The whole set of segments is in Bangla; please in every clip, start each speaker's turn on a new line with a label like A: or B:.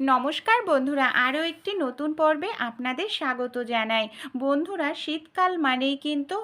A: নমস্কার বন্ধুরা আরও একটি নতুন পর্বে আপনাদের স্বাগত জানাই। বন্ধুরা শীতকাল মানেই কিন্তু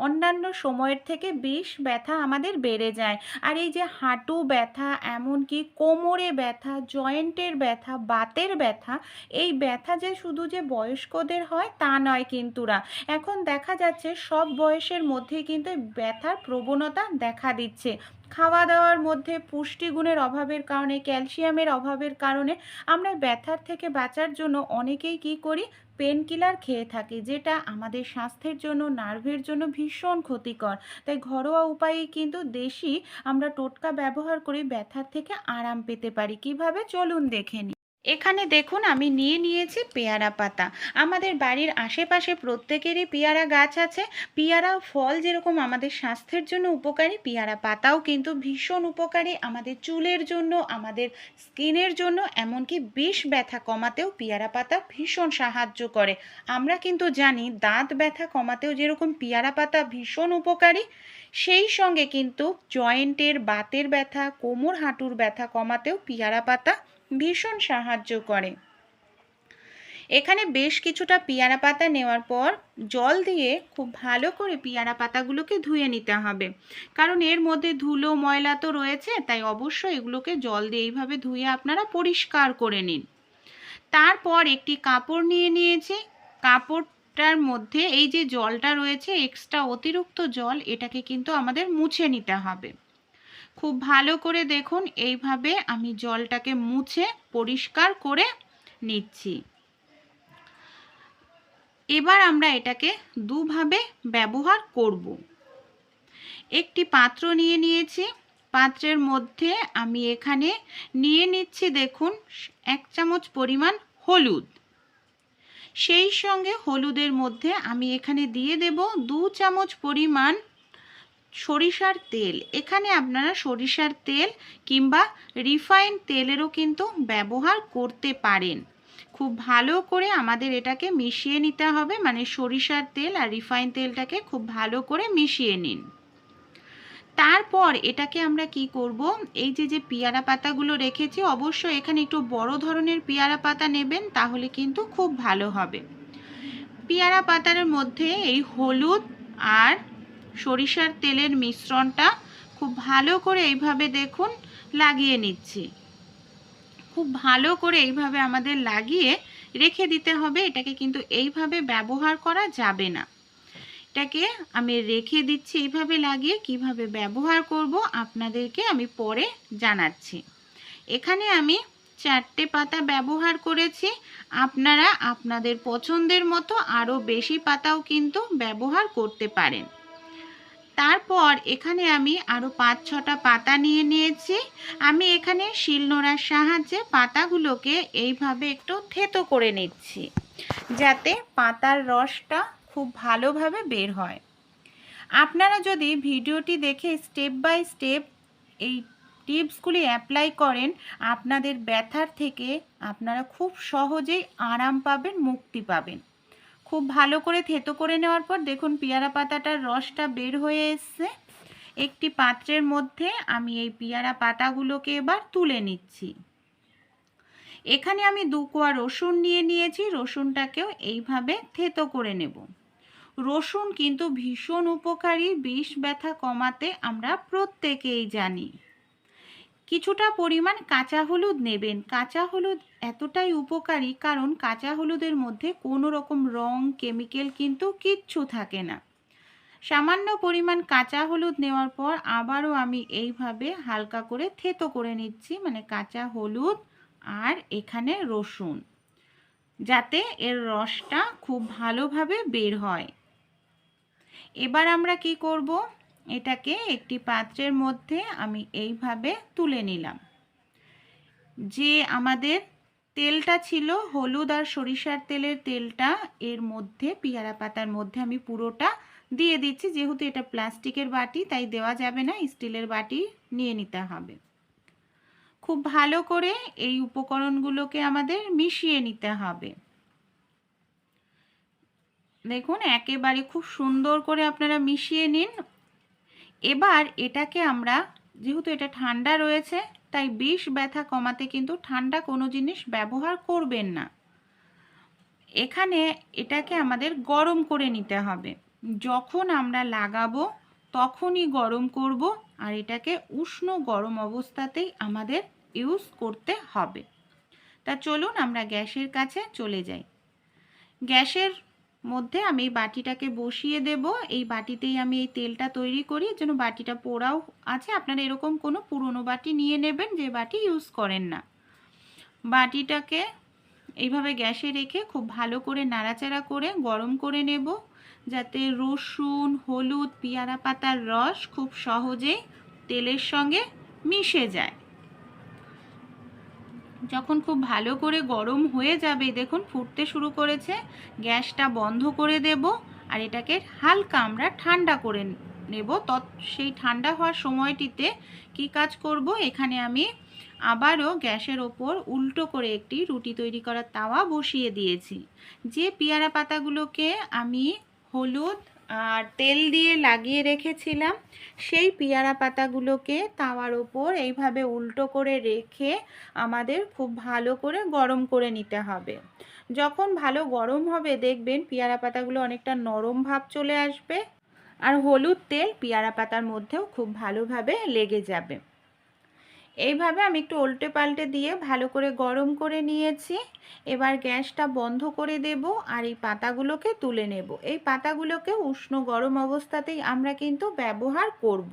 A: অন্যান্য সময়ের থেকে বিষ ব্যথা আমাদের বেড়ে যায়। আর এই যে হাঁটু ব্যথা, এমনকি কোমরে ব্যথা, জয়েন্টের ব্যথা, বাতের ব্যথা, এই ব্যথা যে শুধু যে বয়স্কদের হয় তা নয় কিন্তুরা। এখন দেখা যাচ্ছে সব বয়সের মধ্যেই কিন্তু ব্যথার প্রবণতা দেখা দিচ্ছে। খাওয়া দাওয়ার মধ্যে পুষ্টিগুণের অভাবের কারণে, ক্যালসিয়ামের অভাবের কারণে আমরা ব্যথার থেকে বাঁচার জন্য অনেকেই কি করি? পেন কিলার খেয়ে থাকি, যেটা আমাদের স্বাস্থ্যের জন্য নার্ভের জন্য ভীষণ ক্ষতিকর। তাই ঘরোয়া উপায়ে কিন্তু দেশি আমরা টোটকা ব্যবহার করে ব্যথার থেকে আরাম পেতে পারি। কীভাবে? চলুন দেখে নিই এখানে দেখুন, আমি নিয়ে নিয়েছি পেয়ারা পাতা। আমাদের বাড়ির আশেপাশে প্রত্যেকেরই পেয়ারা গাছ আছে। পেয়ারা ফল যেরকম আমাদের স্বাস্থ্যের জন্য উপকারী, পেয়ারা পাতাও কিন্তু ভীষণ উপকারী আমাদের চুলের জন্য, আমাদের স্কিনের জন্য, এমনকি বিষ ব্যথা কমাতেও পেয়ারা পাতা ভীষণ সাহায্য করে। আমরা কিন্তু জানি দাঁত ব্যথা কমাতেও যেরকম পেয়ারা পাতা ভীষণ উপকারী, সেই সঙ্গে কিন্তু জয়েন্টের বাতের ব্যথা, কোমর হাঁটুর ব্যথা কমাতেও পেয়ারা পাতা ভীষণ সাহায্য করে। এখানে বেশ কিছুটা পেয়ারা পাতা নেওয়ার পর জল দিয়ে খুব ভালো করে পেয়ারা পাতাগুলোকে ধুয়ে নিতে হবে। কারণ এর মধ্যে ধুলো, ময়লা তো রয়েছে, তাই অবশ্যই এগুলোকে জল দিয়ে এইভাবে ধুয়ে আপনারা পরিষ্কার করে নিন। তারপর একটি কাপড় নিয়ে নিয়েছি। কাপড়টার মধ্যে এই যে জলটা রয়েছে, এক্সট্রা অতিরিক্ত জল, এটাকে কিন্তু আমাদের মুছে নিতে হবে। খুব ভালো করে দেখুন, এইভাবে আমি জলটাকে মুছে পরিষ্কার করে নিচ্ছি। এবার আমরা এটাকে দুভাবে ব্যবহার করব। একটি পাত্র নিয়ে নিয়েছি, পাত্রের মধ্যে আমি এখানে নিয়ে নিচ্ছি দেখুন, এক চামচ পরিমাণ হলুদ। সেই সঙ্গে হলুদের মধ্যে আমি এখানে দিয়ে দেব দু চামচ পরিমাণ সরিষার তেল। এখানে আপনারা সরিষার তেল কিংবা রিফাইন তেলেরও কিন্তু ব্যবহার করতে পারেন। খুব ভালো করে আমাদের এটাকে মিশিয়ে নিতে হবে মানে সরিষার তেল আর রিফাইন তেলটাকে খুব ভালো করে মিশিয়ে নিন। তারপর এটাকে আমরা কি করব? এই যে যে পেয়ারা পাতাগুলো রেখেছি, অবশ্যই এখানে একটু বড় ধরনের পেয়ারা পাতা নেবেন, তাহলে কিন্তু খুব ভালো হবে। পেয়ারা পাতার মধ্যে এই হলুদ আর সরিষার তেলের মিশ্রণটা খুব ভালো করে এইভাবে দেখুন লাগিয়ে নিচ্ছি। খুব ভালো করে এইভাবে আমাদের লাগিয়ে রেখে দিতে হবে, এটাকে কিন্তু এইভাবে ব্যবহার করা যাবে না। এটাকে আমি রেখে দিচ্ছি এইভাবে লাগিয়ে, কীভাবে ব্যবহার করব আপনাদেরকে আমি পরে জানাচ্ছি। এখানে আমি চারটে পাতা ব্যবহার করেছি, আপনারা আপনাদের পছন্দের মতো আরও বেশি পাতাও কিন্তু ব্যবহার করতে পারেন। তারপর এখানে আমি আরও পাঁচ, ছটা পাতা নিয়ে নিয়েছি। আমি এখানে শিলনোড়ার সাহায্যে পাতাগুলোকে এইভাবে একটু থেতো করে নিচ্ছি, যাতে পাতার রসটা খুব ভালোভাবে বের হয়। আপনারা যদি ভিডিওটি দেখে স্টেপ বাই স্টেপ এই টিপসগুলি অ্যাপ্লাই করেন, আপনাদের ব্যথার থেকে আপনারা খুব সহজেই আরাম পাবেন, মুক্তি পাবেন। খুব ভালো করে থেতো করে নেওয়ার পর দেখুন পেয়ারা পাতাটার রসটা বের হয়ে এসছে। একটি পাত্রের মধ্যে আমি এই পেয়ারা পাতাগুলোকে এবার তুলে নিচ্ছি। এখানে আমি দু কোয়া রসুন নিয়ে নিয়েছি, রসুনটাকেও এইভাবে থেতো করে নেব। রসুন কিন্তু ভীষণ উপকারী, বিষ ব্যথা কমাতে আমরা প্রত্যেকেই জানি। কিছুটা পরিমাণ কাঁচা হলুদ নেবেন। কাঁচা হলুদ এতটাই উপকারী কারণ কাঁচা হলুদের মধ্যে কোনো রকম রং, কেমিক্যাল কিন্তু কিচ্ছু থাকে না। সামান্য পরিমাণ কাঁচা হলুদ নেওয়ার পর আবারও আমি এইভাবে হালকা করে থেতো করে নিচ্ছি মানে কাঁচা হলুদ আর এখানে রসুন, যাতে এর রসটা খুব ভালোভাবে বের হয়। এবার আমরা কি করব? এটাকে একটি পাত্রের মধ্যে আমি এইভাবে তুলে নিলাম। যে আমাদের তেলটা ছিল হলুদ আর সরিষার তেলের তেলটা। এর মধ্যে পেয়ারা পাতার মধ্যে আমি পুরোটা দিয়ে দিচ্ছি। যেহেতু এটা প্লাস্টিকের বাটি, তাই দেওয়া যাবে না, স্টিলের বাটি নিয়ে নিতে হবে। খুব ভালো করে এই উপকরণগুলোকে আমাদের মিশিয়ে নিতে হবে। দেখুন, একেবারে খুব সুন্দর করে আপনারা মিশিয়ে নিন। এবার এটাকে আমরা, যেহেতু এটা ঠান্ডা রয়েছে তাই বিষ ব্যথা কমাতে কিন্তু ঠান্ডা কোনো জিনিস ব্যবহার করবেন না। এখানে এটাকে আমাদের গরম করে নিতে হবে। যখন আমরা লাগাবো তখনই গরম করব আর এটাকে উষ্ণ গরম অবস্থাতেই আমাদের ইউজ করতে হবে। তা চলুন আমরা গ্যাসের কাছে চলে যাই। গ্যাসের মধ্যে আমি এই বাটিটাকে বসিয়ে দেব। এই বাটিতেই আমি এই তেলটা তৈরি করি। এর জন্য বাটিটা পোড়াও আছে। আপনারা এরকম কোনো পুরনো বাটি নিয়ে নেবেন যে বাটি ইউজ করেন না। বাটিটাকে এইভাবে গ্যাসে রেখে খুব ভালো করে নাড়াচাড়া করে গরম করে নেব। যাতে রসুন, হলুদ, পেয়ারা পাতার রস খুব সহজেই তেলের সঙ্গে মিশে যায়। যখন খুব ভালো করে গরম হয়ে যাবে, দেখুন ফুটতে শুরু করেছে, গ্যাসটা বন্ধ করে দেব আর এটাকে হালকা আমরা ঠান্ডা করে নেব। তৎ, সেই ঠান্ডা হওয়ার সময়টিতে কি কাজ করব? এখানে আমি আবারও গ্যাসের ওপর উল্টো করে একটি রুটি তৈরি করার তাওয়া বসিয়ে দিয়েছি। যে পেয়ারা পাতাগুলোকে আমি হলুদ আর তেল দিয়ে লাগিয়ে রেখেছিলাম। সেই পেয়ারা পাতাগুলোকে তাওয়ার ওপর এইভাবে উল্টো করে রেখে আমাদের খুব ভালো করে গরম করে নিতে হবে। যখন ভালো গরম হবে, দেখবেন পেয়ারা পাতাগুলো অনেকটা নরম ভাব চলে আসবে। আর হলুদ তেল পেয়ারা পাতার মধ্যেও খুব ভালোভাবে লেগে যাবে। এইভাবে আমি একটু উল্টে পাল্টে দিয়ে ভালো করে গরম করে নিয়েছি। এবার গ্যাসটা বন্ধ করে দেব আর এই পাতাগুলোকে তুলে নেব। এই পাতাগুলোকে উষ্ণ গরম অবস্থাতেই আমরা কিন্তু ব্যবহার করব।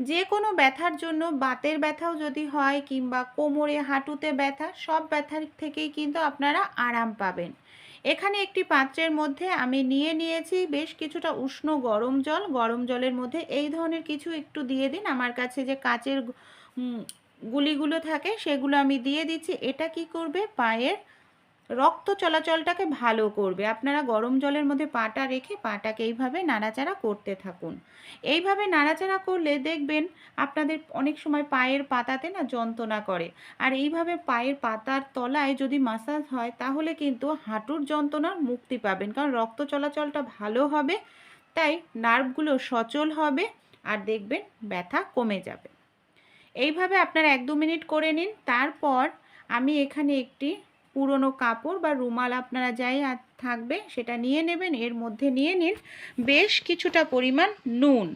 A: যে কোনো ব্যথার জন্য বাতের ব্যথাও যদি হয় কিংবা কোমরে, হাঁটুতে ব্যথা, সব ব্যথার থেকেই কিন্তু আপনারা আরাম পাবেন। এখানে একটি পাত্রের মধ্যে আমি নিয়ে নিয়েছি বেশ কিছুটা উষ্ণ গরম জল। গরম জলের মধ্যে এই ধরনের কিছু একটু দিয়ে দিন। আমার কাছে যে কাচের গুলিগুলো থাকে সেগুলো আমি দিয়ে দিচ্ছি। এটা কি করবে? পায়ের রক্ত চলাচলটাকে ভালো করবে। আপনারা গরম জলের মধ্যে পাটা রেখে পাটাকে এইভাবে নাড়াচাড়া করতে থাকুন। এইভাবে নাড়াচাড়া করলে দেখবেন আপনাদের অনেক সময় পায়ের পাতাতে না যন্ত্রণা করে। আর এইভাবে পায়ের পাতার তলায় যদি মাসাজ হয়, তাহলে কিন্তু হাঁটুর যন্ত্রণার মুক্তি পাবেন। কারণ রক্ত চলাচলটা ভালো হবে, তাই নার্ভগুলো সচল হবে আর দেখবেন ব্যথা কমে যাবে। এইভাবে আপনারা এক দু মিনিট করে নিন। তারপর আমি এখানে একটি পুরনো কাপড় বা রুমাল আপনারা যাই থাকবে সেটা নিয়ে নেবেন, এর মধ্যে নিয়ে নিন বেশ কিছুটা পরিমাণ নুন।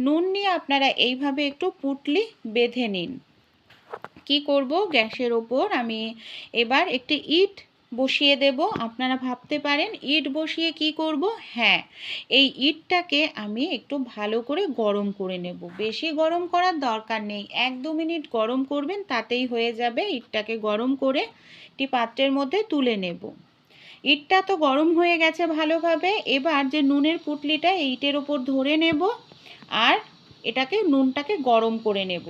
A: নুন নিয়ে আপনারা এইভাবে একটু পুটলি বেঁধে নিন। কি করব? গ্যাসের ওপর আমি এবার একটি ইট বসিয়ে দেব। আপনারা ভাবতে পারেন, ইট বসিয়ে কি করব? হ্যাঁ এই ইটটাকে আমি একটু ভালো করে গরম করে নেব। বেশি গরম করার দরকার নেই। এক দু মিনিট গরম করবেন, তাতেই হয়ে যাবে। ইটটাকে গরম করে একটি পাত্রের মধ্যে তুলে নেব। ইটটা তো গরম হয়ে গেছে ভালোভাবে। এবার যে নুনের পুটলিটা ইটের ওপর ধরে নেব। আর এটাকে নুনটাকে গরম করে নেব।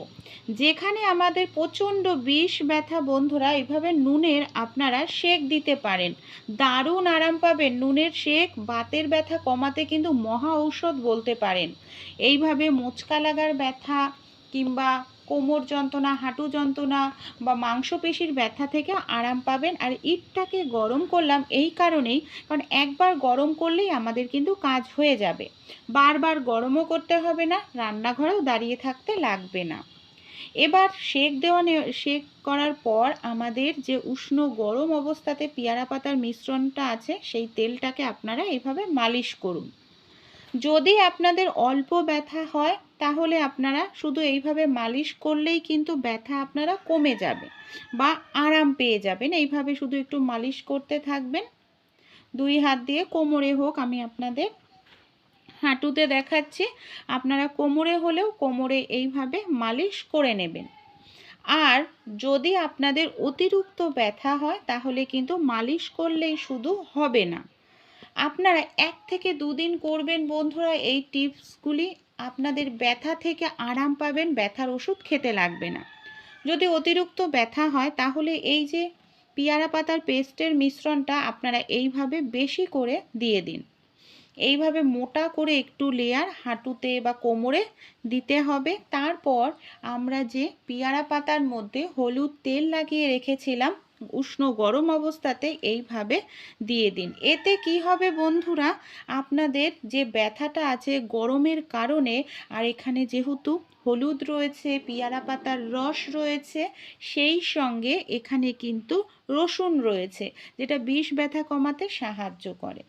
A: যেখানে আমাদের প্রচণ্ড বিষ ব্যথা বন্ধুরা, এভাবে নুনের আপনারা শেক দিতে পারেন। দারুণ আরাম পাবেন। নুনের শেক বাতের ব্যথা কমাতে কিন্তু মহা ঔষধ বলতে পারেন। এইভাবে মোচকা লাগার ব্যথা কিংবা কোমর যন্ত্রণা, হাঁটু যন্ত্রণা বা মাংসপেশির ব্যথা থেকে আরাম পাবেন। আর ইটটাকে গরম করলাম এই কারণেই, কারণ একবার গরম করলেই আমাদের কিন্তু কাজ হয়ে যাবে। বারবার গরমও করতে হবে না, রান্নাঘরেও দাঁড়িয়ে থাকতে লাগবে না। এবার সেক দেওয়া সেক করার পর আমাদের যে উষ্ণ গরম অবস্থাতে পেয়ারা পাতার মিশ্রণটা আছে, সেই তেলটাকে আপনারা এইভাবে মালিশ করুন। যদি আপনাদের অল্প ব্যথা হয় তাহলে আপনারা শুধু এইভাবে মালিশ করলেই কিন্তু ব্যথা আপনারা কমে যাবে বা আরাম পেয়ে যাবেন। এইভাবে শুধু একটু মালিশ করতে থাকবেন। দুই হাত দিয়ে কোমরে হোক, আমি আপনাদের হাঁটুতে দেখাচ্ছি। আপনারা কোমরে হলেও কোমরে এইভাবে মালিশ করে নেবেন। আর যদি আপনাদের অতিরিক্ত ব্যথা হয়, তাহলে কিন্তু মালিশ করলেই শুধু হবে না। আপনারা এক থেকে দুদিন করবেন বন্ধুরা এই টিপসগুলি। আপনাদের ব্যথা থেকে আরাম পাবেন, ব্যথার ওষুধ খেতে লাগবে না। যদি অতিরিক্ত ব্যথা হয়, তাহলে এই যে পিয়ারা পাতার পেস্টের মিশ্রণটা আপনারা এইভাবে বেশি করে দিয়ে দিন। এইভাবে মোটা করে একটু লেয়ার হাঁটুতে বা কোমরে দিতে হবে। তারপর আমরা যে পেয়ারা পাতার মধ্যে হলুদ তেল লাগিয়ে রেখেছিলাম উষ্ণ গরম অবস্থাতে এইভাবে দিয়ে দিন। এতে কি হবে বন্ধুরা? আপনাদের যে ব্যথাটা আছে গরমের কারণে, আর এখানে যেহেতু হলুদ রয়েছে, পিয়ারা পাতার রস রয়েছে, সেই সঙ্গে এখানে কিন্তু রসুন রয়েছে, যেটা বিষ ব্যথা কমাতে সাহায্য করে।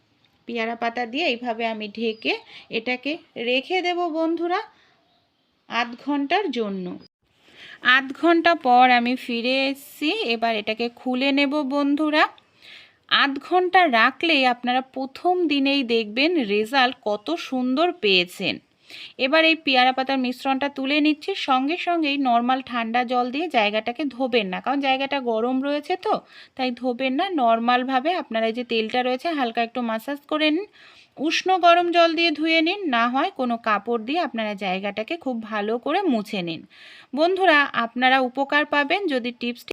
A: পেয়ারা পাতা দিয়ে এইভাবে আমি ঢেকে এটাকে রেখে দেব বন্ধুরা আধ ঘণ্টার জন্য। আধ ঘণ্টা পর আমি ফিরে এসেছি। এবার এটাকে খুলে নেব বন্ধুরা। আধ ঘণ্টা রাখলেই আপনারা প্রথম দিনেই দেখবেন রেজাল্ট কত সুন্দর পেয়েছেন। এবার এই পেয়ারা পাতার মিশ্রণটা তুলে নিচ্ছি। সঙ্গে সঙ্গেই নর্মাল ঠান্ডা জল দিয়ে জায়গাটাকে ধোবেন না। কারণ জায়গাটা গরম রয়েছে তো, তাই ধোবেন না। নর্মালভাবে আপনারা যে তেলটা রয়েছে, হালকা একটু মাসাজ করে নিন। উষ্ণ গরম জল দিয়ে ধুয়ে নিন, না হয় কোনো কাপড় দিয়ে আপনারা জায়গাটাকে খুব ভালো করে মুছে নিন। বন্ধুরা, আপনারা উপকার পাবেন যদি টিপসটি